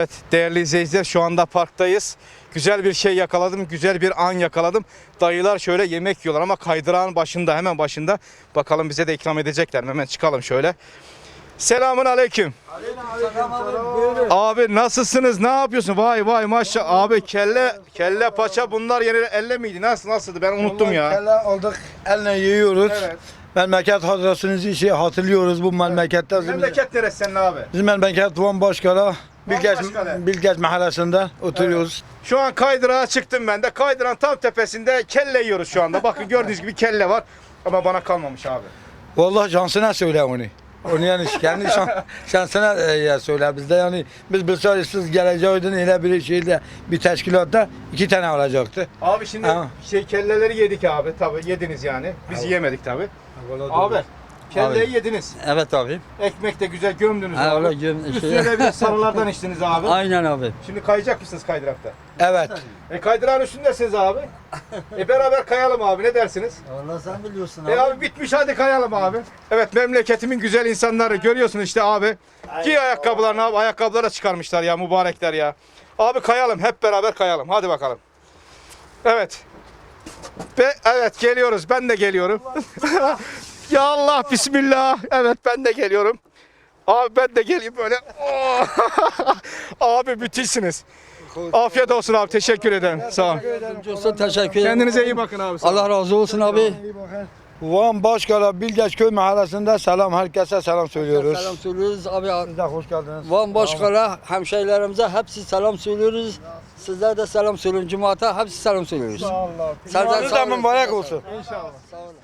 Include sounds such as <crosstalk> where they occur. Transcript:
Evet değerli izleyiciler şu anda parktayız. Güzel bir şey yakaladım, güzel bir an yakaladım. Dayılar şöyle yemek yiyorlar ama kaydırağın başında, hemen başında. Bakalım bize de ikram edecekler? Hemen çıkalım şöyle. Selamun aleyküm. Abi nasılsınız? Ne yapıyorsun? Vay vay maşallah. Abi kelle kelle paça bunlar yeni elle miydi? Nasıl nasıldı? Ben unuttum ya. Kelle aldık, elle yiyoruz. Evet. Memleket hatırasını işi hatırlıyoruz bu memlekette. Memleket neresi senin abi? bizim memleket Van Başkala, Bilgeç, Başkale. Bilgeç mahallesinde oturuyoruz. Şu an kaydırağa çıktım ben de. Kaydıran tam tepesinde kelle yiyoruz şu anda. Bakın gördüğünüz gibi kelle var. Ama bana kalmamış abi. Vallahi şansına söyle onu. Onu yani kendi şan, <laughs> şansına e, ya söyle bizde yani biz bilseydik siz geleceydin öyle bir şeyde bir teşkilatta iki tane olacaktı. Abi şimdi Ha. şey kelleleri yedik abi. Tabii yediniz yani. Biz yemedik tabii. Abi kelleyi Abi. yediniz. Evet abi. Ekmek de güzel gömdünüz Ha, abi. öyle göm- Üstüne de bir de sarılardan içtiniz abi. <laughs> Aynen abi. Şimdi kayacak mısınız kaydırakta? Evet. E kaydırağın üstündesiniz abi. e beraber kayalım abi ne dersiniz? Vallahi sen biliyorsun E abi bitmiş hadi kayalım abi. Evet memleketimin güzel insanları görüyorsunuz işte abi. Giy ayakkabılarını abi ayakkabıları da çıkarmışlar ya mübarekler ya. Abi kayalım hep beraber kayalım hadi bakalım. Evet. Ve evet geliyoruz ben de geliyorum. <laughs> <laughs> ya Allah bismillah. Evet ben de geliyorum. Abi ben de geleyim böyle. Oh! <laughs> abi müthişsiniz. Afiyet olsun abi teşekkür ederim. Sağ olun. Olsun teşekkür ederim. Kendinize iyi bakın abi. Allah razı olsun abi. Van Başkala, Bilgeç köy mahallesinde selam herkese selam söylüyoruz. Selam söylüyoruz abi. Siz de hoş geldiniz. Van Başkan'a, hemşehrilerimize hepsi selam söylüyoruz. Sizler de selam söyleyin. Cemaate hepsi selam söylüyoruz. Allah. Senden Siz de mübarek olsun. İnşallah. Sağ olun.